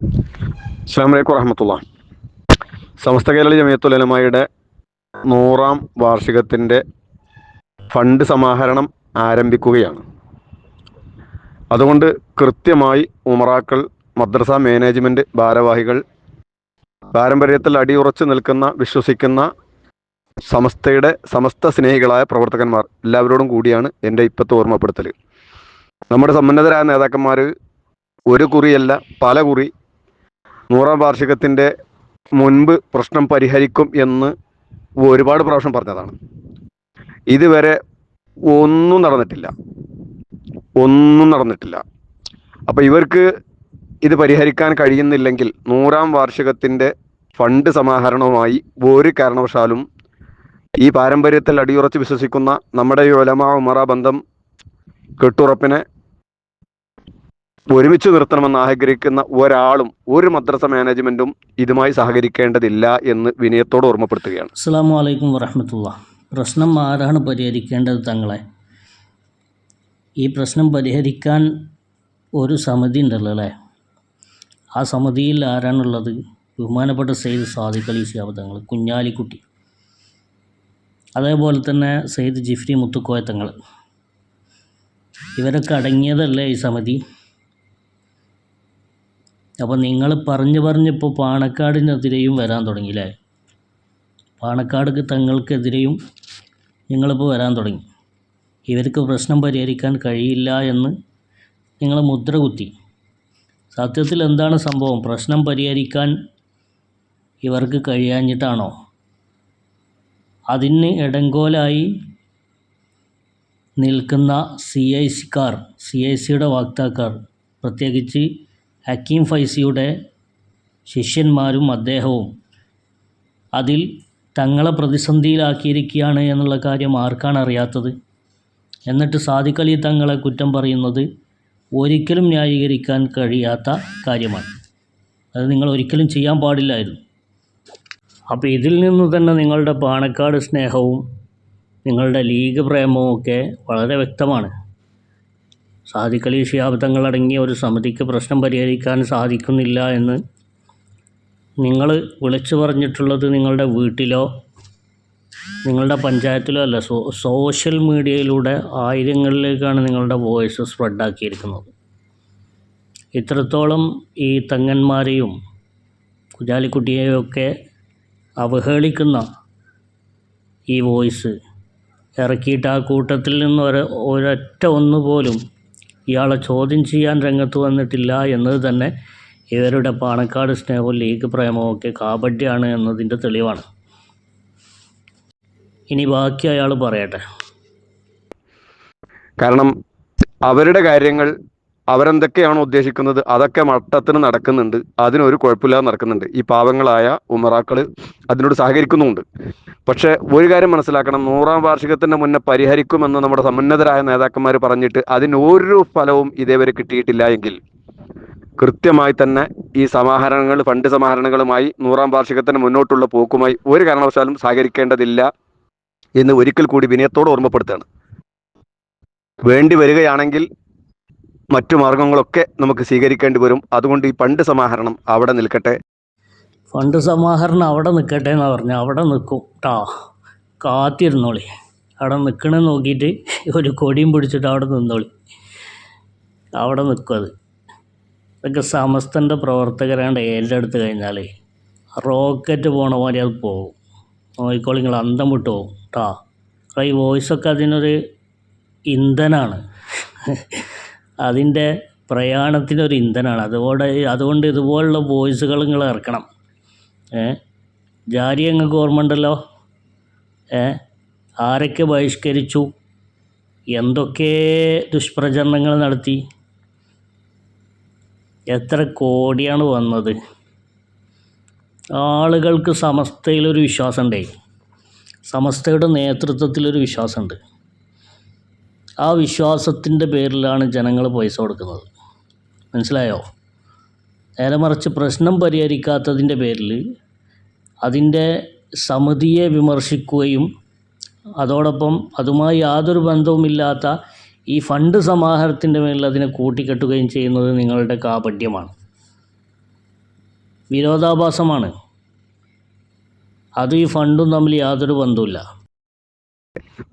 അസ്സാം വലൈക്കും വറഹമത്തുള്ള സമസ്ത കേരള ജമിയത്തുലമായുടെ നൂറാം വാർഷികത്തിന്റെ ഫണ്ട് സമാഹരണം ആരംഭിക്കുകയാണ്. അതുകൊണ്ട് കൃത്യമായി ഉമറാക്കൾ മദ്രസ മാനേജ്മെന്റ് ഭാരവാഹികൾ പാരമ്പര്യത്തിൽ അടിയുറച്ച് നിൽക്കുന്ന വിശ്വസിക്കുന്ന സമസ്തയുടെ സമസ്ത സ്നേഹികളായ പ്രവർത്തകന്മാർ എല്ലാവരോടും കൂടിയാണ് എന്റെ ഇപ്പോഴത്തെ ഓർമ്മപ്പെടുത്തൽ നമ്മുടെ സമ്പന്നതരായ നേതാക്കന്മാർ ഒരു കുറിയല്ല പല കുറി നൂറാം വാർഷികത്തിന്റെ മുൻപ് പ്രശ്നം പരിഹരിക്കും എന്ന് ഒരുപാട് പ്രാവശ്യം പറഞ്ഞതാണ്. ഇതുവരെ ഒന്നും നടന്നിട്ടില്ല. ഒന്നും നടന്നിട്ടില്ല. അപ്പോൾ ഇവർക്ക് ഇത് പരിഹരിക്കാൻ കഴിയുന്നില്ലെങ്കിൽ നൂറാം വാർഷികത്തിന്റെ ഫണ്ട് സമാഹരണവുമായി ഒരു കാരണവശാലും ഈ പാരമ്പര്യത്തിൽ അടിയുറച്ച് വിശ്വസിക്കുന്ന നമ്മുടെ ഈ ഒലമ ഉമറ ബന്ധം കെട്ടുറപ്പിനെ ഒരുമിച്ച് നിർത്തണമെന്ന് ആഗ്രഹിക്കുന്ന ഒരാളും ഒരു മദ്രസ മാനേജ്മെന്റും ഇതുമായി സഹകരിക്കേണ്ടതില്ല എന്ന് വിനയത്തോട് ഓർമ്മപ്പെടുത്തുകയാണ്. അസ്സാം വലൈക്കും വരഹമത്തുള്ള പ്രശ്നം ആരാണ് പരിഹരിക്കേണ്ടത് തങ്ങളെ? ഈ പ്രശ്നം പരിഹരിക്കാൻ ഒരു സമിതി ഉണ്ടല്ലോ അല്ലേ? ആ സമിതിയിൽ ആരാണുള്ളത്? ബഹുമാനപ്പെട്ട സെയ്ദ് സാദിഖ് അലി തങ്ങൾ കുഞ്ഞാലിക്കുട്ടി. അതേപോലെ തന്നെ സെയ്ദ് ജിഫ്രി മുത്തുക്കോയ തങ്ങൾ. ഇവരൊക്കെ അടങ്ങിയതല്ലേ ഈ സമിതി? അപ്പോൾ നിങ്ങൾ പറഞ്ഞു പറഞ്ഞിപ്പോൾ പാണക്കാടിനെതിരെയും വരാൻ തുടങ്ങി അല്ലേ പാണക്കാട് തങ്ങൾക്കെതിരെയും നിങ്ങളിപ്പോൾ വരാൻ തുടങ്ങി. ഇവർക്ക് പ്രശ്നം പരിഹരിക്കാൻ കഴിയില്ല എന്ന് നിങ്ങൾ മുദ്ര കുത്തി. സത്യത്തിൽ എന്താണ് സംഭവം? പ്രശ്നം പരിഹരിക്കാൻ ഇവർക്ക് കഴിയാഞ്ഞിട്ടാണോ? അതിന് ഇടങ്കോലായി നിൽക്കുന്ന സി ഐ സിക്കാർ സി ഐ സിയുടെ വാക്താക്കാർ പ്രത്യേകിച്ച് ഹക്കീം ഫൈസിയുടെ ശിഷ്യന്മാരും അദ്ദേഹവും അതിൽ തങ്ങളെ പ്രതിസന്ധിയിലാക്കിയിരിക്കുകയാണ് എന്നുള്ള കാര്യം ആർക്കാണ് അറിയാത്തത്? എന്നിട്ട് സാദിഖ് അലി തങ്ങളെ കുറ്റം പറയുന്നത് ഒരിക്കലും ന്യായീകരിക്കാൻ കഴിയാത്ത കാര്യമാണ്. അത് നിങ്ങൾ ഒരിക്കലും ചെയ്യാൻ പാടില്ലായിരുന്നു. അപ്പോൾ ഇതിൽ നിന്ന് തന്നെ നിങ്ങളുടെ പാണക്കാട് സ്നേഹവും നിങ്ങളുടെ ലീഗ് പ്രേമവും ഒക്കെ വളരെ വ്യക്തമാണ്. അലി ഷിഹാബ് തങ്ങളടങ്ങിയ ഒരു സമിതിക്ക് പ്രശ്നം പരിഹരിക്കാൻ സാധിക്കുന്നില്ല എന്ന് നിങ്ങൾ വിളിച്ചു പറഞ്ഞിട്ടുള്ളത് നിങ്ങളുടെ വീട്ടിലോ നിങ്ങളുടെ പഞ്ചായത്തിലോ അല്ല സോ സോഷ്യൽ മീഡിയയിലൂടെ ആയിരങ്ങളിലേക്കാണ് നിങ്ങളുടെ വോയിസ് സ്പ്രെഡാക്കിയിരിക്കുന്നത്. ഇത്രത്തോളം ഈ തങ്ങന്മാരെയും കുജാലിക്കുട്ടിയെയൊക്കെ അവഹേളിക്കുന്ന ഈ വോയിസ് ഇറക്കിയിട്ട് ആ കൂട്ടത്തിൽ നിന്ന് ഒരു ഒരൊറ്റ ഒന്നുപോലും ഇയാളെ ചോദ്യം ചെയ്യാൻ രംഗത്ത് വന്നിട്ടില്ല എന്നത് തന്നെ ഇവരുടെ പാണക്കാട് സ്നേഹവും ലീഗ് പ്രേമവും ഒക്കെ കാപഡ്യാണ് എന്നതിന്റെ തെളിവാണ്. ഇനി ബാക്കി അയാൾ പറയട്ടെ. കാരണം അവരുടെ കാര്യങ്ങൾ അവരെന്തൊക്കെയാണോ ഉദ്ദേശിക്കുന്നത് അതൊക്കെ മട്ടത്തിന് നടക്കുന്നുണ്ട്. അതിനൊരു കുഴപ്പമില്ലാതെ നടക്കുന്നുണ്ട്. ഈ പാവങ്ങളായ ഉമറാക്കൾ അതിനോട് സഹകരിക്കുന്നുമുണ്ട്. പക്ഷേ ഒരു കാര്യം മനസ്സിലാക്കണം. നൂറാം വാർഷികത്തിന് മുന്നേ പരിഹരിക്കുമെന്ന് നമ്മുടെ സമുന്നതരായ നേതാക്കന്മാർ പറഞ്ഞിട്ട് അതിനൊരു ഫലവും ഇതേവരെ കിട്ടിയിട്ടില്ല എങ്കിൽ കൃത്യമായി തന്നെ ഈ സമാഹരണങ്ങൾ ഫണ്ട് സമാഹരണങ്ങളുമായി നൂറാം വാർഷികത്തിന് മുന്നോട്ടുള്ള പോക്കുമായി ഒരു കാരണവശാലും സഹകരിക്കേണ്ടതില്ല എന്ന് ഒരിക്കൽ കൂടി വിനയത്തോട് ഓർമ്മപ്പെടുത്തുകയാണ്. വേണ്ടി വരികയാണെങ്കിൽ മറ്റു മാർഗങ്ങളൊക്കെ നമുക്ക് സ്വീകരിക്കേണ്ടി വരും. അതുകൊണ്ട് ഈ ഫണ്ട് സമാഹരണം അവിടെ നിൽക്കട്ടെ. ഫണ്ട് സമാഹരണം അവിടെ നിൽക്കട്ടെ എന്ന് പറഞ്ഞു. അവിടെ നിൽക്കും. ട്ടാ കാത്തിരുന്നോളി. അവിടെ നിൽക്കണേ നോക്കിയിട്ട് ഒരു കൊടിയും പിടിച്ചിട്ട് അവിടെ നിന്നോളി. അവിടെ നിൽക്കും അത്. ഇതൊക്കെ സമസ്തന്റെ പ്രവർത്തകരാണ്ട് ഏറ്റെടുത്ത് കഴിഞ്ഞാൽ റോക്കറ്റ് പോണ മാതിരി അത് പോകും. നോക്കിക്കോളി നിങ്ങൾ അന്തം വിട്ടു പോകും. ടാ ഈ വോയിസൊക്കെ അതിനൊരു ഇന്ധനമാണ് അതിന്റെ പ്രയാണത്തിനൊരു ഇന്ധനമാണ് അതുകൊണ്ട് അതുകൊണ്ട് ഇതുപോലുള്ള വോയിസുകൾ നിങ്ങൾ ഇറക്കണം ഏ? ജാരി നിങ്ങൾക്ക് ഓർമ്മ ഉണ്ടല്ലോ ഏ? ആരൊക്കെ ബഹിഷ്കരിച്ചു? എന്തൊക്കെ ദുഷ്പ്രചരണങ്ങൾ നടത്തി? എത്ര കോടിയാണ് വന്നത്? ആളുകൾക്ക് സമസ്തയിലൊരു വിശ്വാസമുണ്ടേ. സമസ്തയുടെ നേതൃത്വത്തിലൊരു വിശ്വാസമുണ്ട്. ആ വിശ്വാസത്തിന്റെ പേരിലാണ് ജനങ്ങൾ പൈസ കൊടുക്കുന്നത്. മനസ്സിലായോ? നേരെ മറിച്ച് പ്രശ്നം പരിഹരിക്കാത്തതിന്റെ പേരിൽ അതിന്റെ സമിതിയെ വിമർശിക്കുകയും അതോടൊപ്പം അതുമായി യാതൊരു ബന്ധവുമില്ലാത്ത ഈ ഫണ്ട് സമാഹരണത്തിന്റെ മേലിൽ അതിനെ കൂട്ടിക്കെട്ടുകയും ചെയ്യുന്നത് നിങ്ങളുടെ കാപട്യമാണ്. വിരോധാഭാസമാണ്. അത് ഈ ഫണ്ടും തമ്മിൽ യാതൊരു ബന്ധവുമില്ല.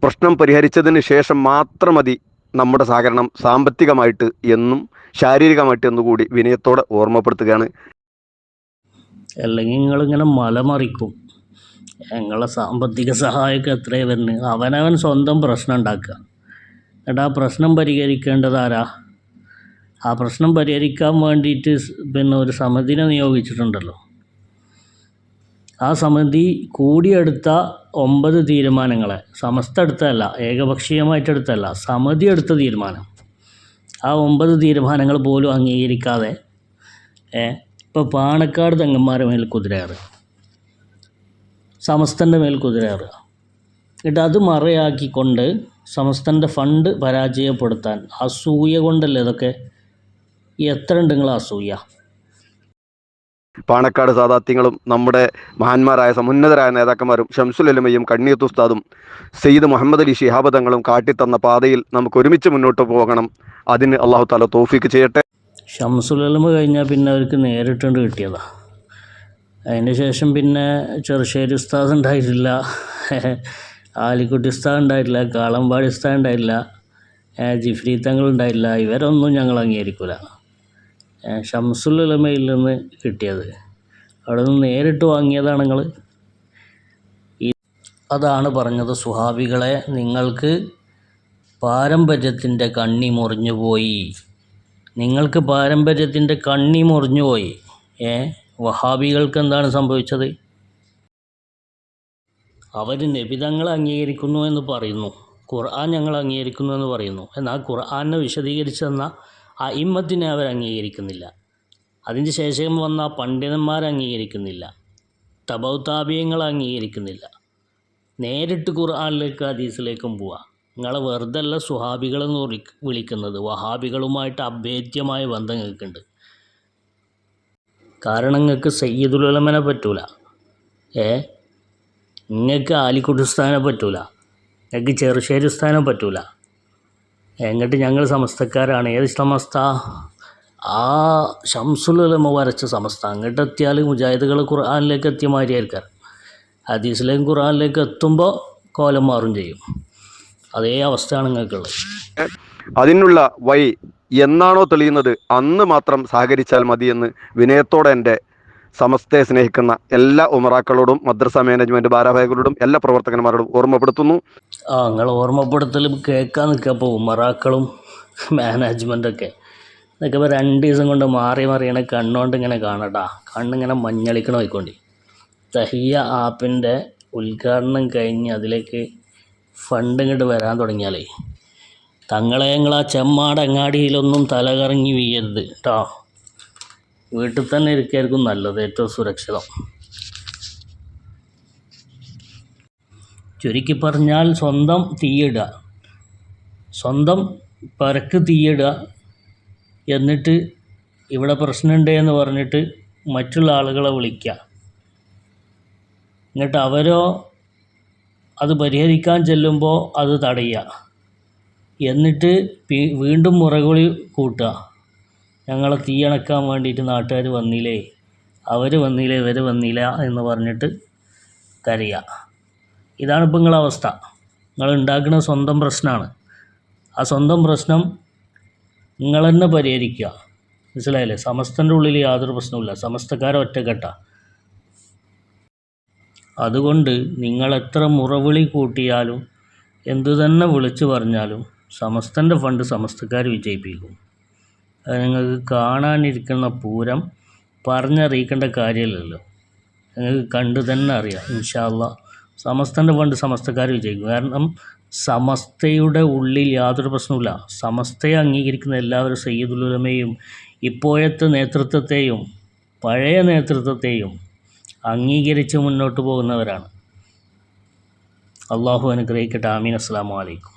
പ്രശ്നം പരിഹരിച്ചതിന് ശേഷം മാത്രം മതി നമ്മുടെ സഹകരണം സാമ്പത്തികമായിട്ട് എന്നും ശാരീരികമായിട്ട് എന്നുകൂടി വിനയത്തോടെ ഓർമ്മപ്പെടുത്തുകയാണ്. അല്ലെങ്കിൽ നിങ്ങളിങ്ങനെ മലമറിക്കും ഞങ്ങളെ സാമ്പത്തിക സഹായമൊക്കെ എത്രയാണ് വരുന്നത്? അവനവൻ സ്വന്തം പ്രശ്നം ഉണ്ടാക്കുക. എന്നിട്ട് ആ പ്രശ്നം പരിഹരിക്കേണ്ടത് ആരാ? ആ പ്രശ്നം പരിഹരിക്കാൻ വേണ്ടിയിട്ട് പിന്നെ ഒരു സമിതിനെ നിയോഗിച്ചിട്ടുണ്ടല്ലോ. ആ സമിതി കൂടിയെടുത്ത ഒമ്പത് തീരുമാനങ്ങളെ സമസ്ത എടുത്തതല്ല ഏകപക്ഷീയമായിട്ടെടുത്തതല്ല സമിതി എടുത്ത തീരുമാനം. ആ ഒമ്പത് തീരുമാനങ്ങൾ പോലും അംഗീകരിക്കാതെ ഇപ്പോൾ പാണക്കാട് തെങ്ങന്മാരെ മേൽ കുതിരയാറ് സമസ്തന്റെ മേൽ കുതിരയാറ്. എന്നിട്ട് അത് മറയാക്കിക്കൊണ്ട് സമസ്തന്റെ ഫണ്ട് പരാജയപ്പെടുത്താൻ അസൂയ കൊണ്ടല്ലേ ഇതൊക്കെ? എത്ര ഉണ്ട് നിങ്ങൾ അസൂയ. പാണക്കാട് സാദാത്യങ്ങളും നമ്മുടെ മഹാന്മാരായ സമുന്നതരായ നേതാക്കന്മാരും ഷംസുലമയും കണ്ണിയത്ത് ഉസ്താദും സെയ്ദ് മുഹമ്മദ് അലി ശിഹാബദങ്ങളും കാട്ടിത്തന്ന പാതയിൽ നമുക്ക് ഒരുമിച്ച് മുന്നോട്ട് പോകണം. അതിന് അള്ളാഹു താല തോഫിക്ക് ചെയ്യട്ടെ. ഷംസുലമ കഴിഞ്ഞാൽ പിന്നെ അവർക്ക് നേരിട്ടുണ്ട് കിട്ടിയതാ. അതിന് ശേഷം പിന്നെ ചെറുശ്ശേരി ഉസ്താദ് ഉണ്ടായിട്ടില്ല. ആലിക്കുട്ടി ഉസ്താദ് ഉണ്ടായിട്ടില്ല കാളമ്പാടി ഉസ്താദ് ഉണ്ടായിട്ടില്ല ജിഫ്രീത്തങ്ങൾ ജിഫ്രി തങ്ങൾ ഉണ്ടായിട്ടില്ല. ഇവരൊന്നും ഞങ്ങൾ അംഗീകരിക്കില്ല ഷംസുലമയിൽ നിന്ന് കിട്ടിയത്. അവിടെ നിന്ന് നേരിട്ട് വാങ്ങിയതാണ് നിങ്ങൾ അതാണ് പറഞ്ഞത് സുഹാബികളെ നിങ്ങൾക്ക് പാരമ്പര്യത്തിന്റെ കണ്ണി മുറിഞ്ഞു പോയി. നിങ്ങൾക്ക് പാരമ്പര്യത്തിന്റെ കണ്ണി മുറിഞ്ഞു പോയി. ഏ വഹാബികൾക്ക് എന്താണ് സംഭവിച്ചത്? അവർ നബിതങ്ങൾ അംഗീകരിക്കുന്നു എന്ന് പറയുന്നു. ഖുർആൻ ഞങ്ങൾ അംഗീകരിക്കുന്നു എന്ന് പറയുന്നു. എന്നാൽ ഖുർആനെ വിശദീകരിച്ചെന്ന അയിമ്മത്തിനെ അവർ അംഗീകരിക്കുന്നില്ല. അതിന് ശേഷം വന്ന പണ്ഡിതന്മാർ അംഗീകരിക്കുന്നില്ല. തബൗതാബിയങ്ങൾ അംഗീകരിക്കുന്നില്ല. നേരിട്ട് ഖുർആാനിലേക്ക് ഹദീസിലേക്കും പോവാം. നിങ്ങളെ വെറുതെ അല്ല സുഹാബികളെന്ന് വിളി വിളിക്കുന്നത്. വഹാബികളുമായിട്ട് അഭേദ്യമായ ബന്ധം നിങ്ങൾക്കുണ്ട്. കാരണം നിങ്ങൾക്ക് സയ്യിദുലമനെ പറ്റൂല. ഏ? നിങ്ങൾക്ക് ആലിക്കുട്ടിസ്ഥാനെ പറ്റൂല. നിങ്ങൾക്ക് ചെറുശ്ശേരി ഉസ്താദിനെ പറ്റൂല. എന്നിട്ട് ഞങ്ങൾ സമസ്തക്കാരാണ്. ഏത് സമസ്ത? ആ ഷംസുലമ വരച്ച സമസ്ത. അങ്ങോട്ട് എത്തിയാൽ മുജാഹിദുകൾ ഖുർആാനിലേക്ക് എത്തിയ മാതിരിയായിരിക്കാം ഹദീസിലേക്കും ഖുർആാനിലേക്ക് എത്തുമ്പോൾ കോലം മാറും ചെയ്യും. അതേ അവസ്ഥയാണ് നിങ്ങൾക്കുള്ളത്. അതിനുള്ള വൈ എന്നാണോ തെളിയുന്നത്? അന്ന് മാത്രം സഹകരിച്ചാൽ മതിയെന്ന് വിനയത്തോടെ എന്റെ സമസ്തയെ സ്നേഹിക്കുന്ന എല്ലാ ഉമറാക്കളോടും മദ്രസ മാനേജ്മെന്റ് ഭാരവാഹികളോടും എല്ലാ പ്രവർത്തകന്മാരോടും ഓർമ്മപ്പെടുത്തുന്നു. ആ നിങ്ങൾ ഓർമ്മപ്പെടുത്തലും കേൾക്കാൻ നിൽക്കപ്പോൾ ഉമറാക്കളും മാനേജ്മെന്റൊക്കെ ഇതൊക്കെ ഇപ്പോൾ രണ്ട് ദിവസം കൊണ്ട് മാറി മാറി ഇങ്ങനെ കണ്ണുകൊണ്ട് ഇങ്ങനെ കാണട്ടാ കണ്ണിങ്ങനെ മഞ്ഞളിക്കണം പോയിക്കൊണ്ടി. തഹിയ ആപ്പിന്റെ ഉദ്ഘാടനം കഴിഞ്ഞ് അതിലേക്ക് ഫണ്ട് ഇങ്ങോട്ട് വരാൻ തുടങ്ങിയാലേ. തങ്ങളെ നിങ്ങൾ ആ ചെമ്മാട് അങ്ങാടിയിലൊന്നും തലകറങ്ങി വീഴരുത് കേട്ടോ വീട്ടിൽ തന്നെ ഇരിക്കായിരിക്കും നല്ലത് ഏറ്റവും സുരക്ഷിതം. ചുരുക്കി പറഞ്ഞാൽ സ്വന്തം തീയിടുക. സ്വന്തം പരക്ക് തീയിടുക എന്നിട്ട് ഇവിടെ പ്രശ്നമുണ്ട് എന്ന് പറഞ്ഞിട്ട് മറ്റുള്ള ആളുകളെ വിളിക്കുക. എന്നിട്ട് അവരോ അത് പരിഹരിക്കാൻ ചെല്ലുമ്പോൾ അത് തടയുക. എന്നിട്ട് വീണ്ടും മുറകുളി കൂട്ടുക. ഞങ്ങളെ തീയണക്കാൻ വേണ്ടിയിട്ട് നാട്ടുകാർ വന്നില്ലേ? അവർ വന്നില്ലേ ഇവർ വന്നില്ല എന്ന് പറഞ്ഞിട്ട് കരയുക ഇതാണ് ഇപ്പോൾ നിങ്ങളെ അവസ്ഥ. നിങ്ങൾ ഉണ്ടാക്കുന്ന സ്വന്തം പ്രശ്നമാണ് ആ സ്വന്തം പ്രശ്നം നിങ്ങൾ തന്നെ പരിഹരിക്കുക മനസ്സിലായില്ലേ? സമസ്തന്റെ ഉള്ളിൽ യാതൊരു പ്രശ്നവുമില്ല. സമസ്തക്കാരെ ഒറ്റക്കെട്ട. അതുകൊണ്ട് നിങ്ങൾ എത്ര മുറവിളി കൂട്ടിയാലും എന്തു തന്നെ വിളിച്ചു പറഞ്ഞാലും സമസ്തന്റെ ഫണ്ട് സമസ്തക്കാർ വിജയിപ്പിക്കും. നിങ്ങൾക്ക് കാണാനിരിക്കുന്ന പൂരം പറഞ്ഞറിയിക്കേണ്ട കാര്യമില്ലല്ലോ. നിങ്ങൾക്ക് കണ്ടു തന്നെ അറിയാം. ഇൻഷാല്ല സമസ്തന്റെ പണ്ട് സമസ്തക്കാർ വിജയിക്കും. കാരണം സമസ്തയുടെ ഉള്ളിൽ യാതൊരു പ്രശ്നവുമില്ല. സമസ്തയെ അംഗീകരിക്കുന്ന എല്ലാവരും സയ്യിദുലുലമയും ഇപ്പോഴത്തെ നേതൃത്വത്തെയും പഴയ നേതൃത്വത്തെയും അംഗീകരിച്ച് മുന്നോട്ട് പോകുന്നവരാണ്. അള്ളാഹു അനുഗ്രഹിക്കട്ടെ. ആമീൻ. അസ്സാം വലൈക്കും